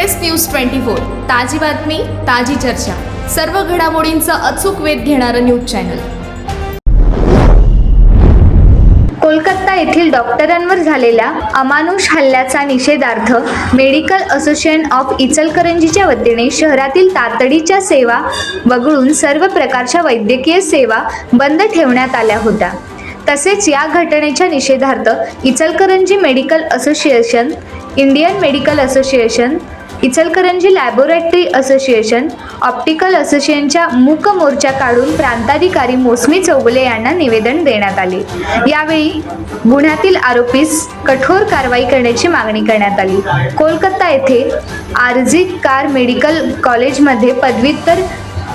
Express news twenty four. ताजी बातमी ताजी चर्चा. सर्व घडामोडींचा अचूक वेध घेणारं न्यूज चॅनल. कोलकाता येथील डॉक्टरांवर झालेल्या अमानुष हल्ल्याचा निषेधार्थ मेडिकल असोसिएशन ऑफ इचलकरंजीच्या वतीने शहरातील तातडीच्या सेवा वगळून सर्व प्रकारच्या वैद्यकीय सेवा बंद ठेवण्यात आल्या होत्या. तसेच या घटनेच्या निषेधार्थ Ichalkaranji medical association Indian medical association Ichalkaranji laboratory association optical असोसिएशनच्या मूक मोर्चा काढून प्रांताधिकारी मोसमी चौगुले यांना निवेदन देण्यात आले. यावेळी गुन्ह्यातील आरोपीस कठोर कारवाई करण्याची मागणी करण्यात आली. कोलकाता येथे आरजी कार मेडिकल कॉलेजमध्ये पदव्युत्तर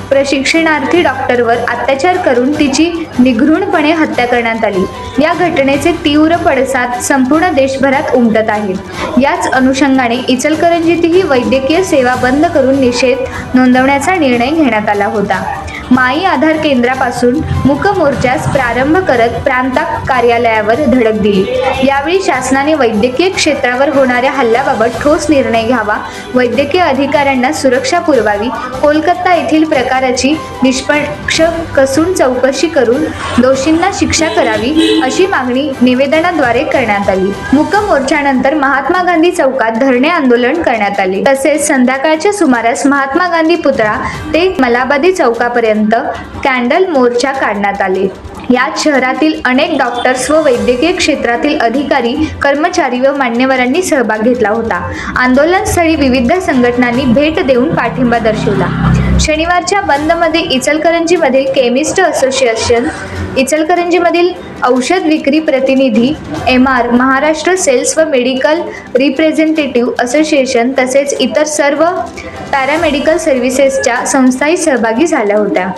प्रशिक्षणार्थी डॉक्टरवर अत्याचार करून तिची निघृणपणे हत्या करण्यात आली. या घटनेचे तीव्र पडसाद संपूर्ण देशभरात उमटत आहेत याच अनुषंगाने इचलकरंजीतही वैद्यकीय सेवा बंद करून निषेध नोंदवण्याचा निर्णय घेण्यात आला होता. माई आधार केंद्रापासून मुकमोर्चास प्रारंभ करत प्रांता कार्यालयावर धडक दिली. यावेळी शासनाने वैद्यकीय क्षेत्रावर होणाऱ्या हल्ल्याबाबत ठोस निर्णय घ्यावा वैद्यकीय अधिकाऱ्यांना सुरक्षा पुरवावी कोलकाता येथील प्रकाराची निष्पक्ष कसून चौकशी करून दोषींना शिक्षा करावी अशी मागणी निवेदनाद्वारे करण्यात आली. मूक मोर्चानंतर महात्मा गांधी चौकात धरणे आंदोलन करण्यात आले. तसेच संध्याकाळच्या सुमारास महात्मा गांधी पुतळा ते मलाबादी चौकापर्यंत कॅन्डल मोर्चा काढण्यात आले. यात शहरातील अनेक डॉक्टर्स व वैद्यकीय क्षेत्रातील अधिकारी कर्मचारी व मान्यवरांनी सहभाग घेतला होता. आंदोलनस्थळी विविध संघटनांनी भेट देऊन पाठिंबा दर्शवला. शनिवारच्या बंदमध्ये इचलकरंजीमधील केमिस्ट असोसिएशन इचलकरंजीमधील औषध विक्री प्रतिनिधी एम आर महाराष्ट्र सेल्स व मेडिकल रिप्रेझेंटेटिव्ह असोसिएशन तसेच इतर सर्व पॅरामेडिकल सर्व्हिसेसच्या संस्थाही सहभागी झाल्या होत्या.